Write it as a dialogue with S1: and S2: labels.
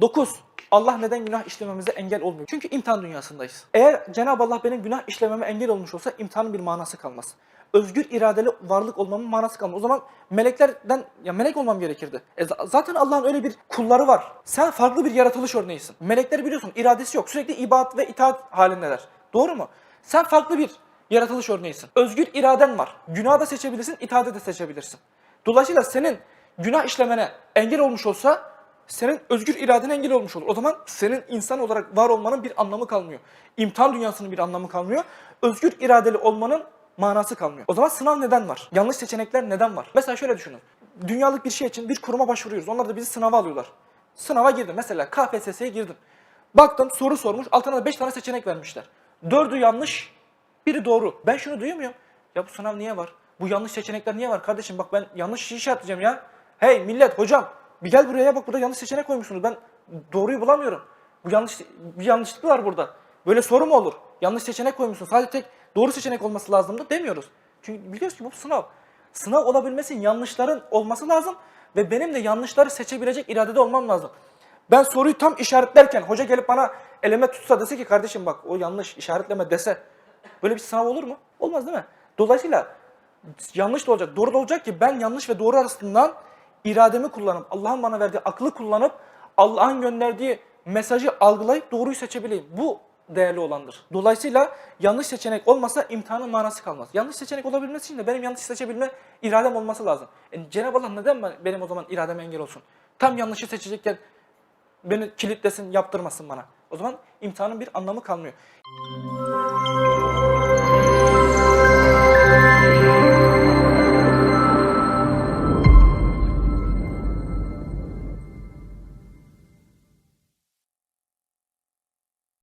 S1: 9. Allah neden günah işlememize engel olmuyor? Çünkü imtihan dünyasındayız. Eğer Cenab-ı Allah benim günah işlememe engel olmuş olsa imtihanın bir manası kalmaz. Özgür iradeli varlık olmamın manası kalmaz. O zaman meleklerden ya melek olmam gerekirdi. E za- zaten Allah'ın öyle bir kulları var. Sen farklı bir yaratılış örneğisin. Melekler biliyorsun iradesi yok. Sürekli ibadet ve itaat halindeler. Doğru mu? Sen farklı bir yaratılış örneğisin. Özgür iraden var. Günahı da seçebilirsin, itaati de seçebilirsin. Dolayısıyla senin günah işlemene engel olmuş olsa senin özgür iraden engel olmuş olur. O zaman senin insan olarak var olmanın bir anlamı kalmıyor. İmtihan dünyasının bir anlamı kalmıyor. Özgür iradeli olmanın manası kalmıyor. O zaman sınav neden var? Yanlış seçenekler neden var? Mesela şöyle düşünün. Dünyalık bir şey için bir kuruma başvuruyoruz. Onlar da bizi sınava alıyorlar. Sınava girdim. Mesela KPSS'ye girdim. Baktım soru sormuş. Altına da 5 tane seçenek vermişler. Dördü yanlış, biri doğru. Ben şunu duyamıyorum. Ya bu sınav niye var? Bu yanlış seçenekler niye var? Kardeşim bak ben yanlış şey işaretleyeceğim ya. Hey millet hocam bir gel buraya bak burada yanlış seçenek koymuşsunuz. Ben doğruyu bulamıyorum. Bu yanlış bir yanlışlık var burada. Böyle soru mu olur? Yanlış seçenek koymuşsun. Sadece tek doğru seçenek olması lazımdı demiyoruz. Çünkü biliyoruz ki bu sınav. Sınav olabilmesi yanlışların olması lazım ve benim de yanlışları seçebilecek iradede olmam lazım. Ben soruyu tam işaretlerken hoca gelip bana eleme tutsa dese ki kardeşim bak o yanlış işaretleme dese böyle bir sınav olur mu? Olmaz değil mi? Dolayısıyla yanlış da olacak, doğru da olacak ki ben yanlış ve doğru arasından irademi kullanıp, Allah'ın bana verdiği aklı kullanıp, Allah'ın gönderdiği mesajı algılayıp doğruyu seçebileyim. Bu değerli olandır. Dolayısıyla yanlış seçenek olmasa imtihanın manası kalmaz. Yanlış seçenek olabilmesi için de benim yanlış seçebilme iradem olması lazım. E, Cenab-ı Allah neden ben- benim o zaman irademe engel olsun? Tam yanlışı seçecekken beni kilitlesin, yaptırmasın bana. O zaman imtihanın bir anlamı kalmıyor.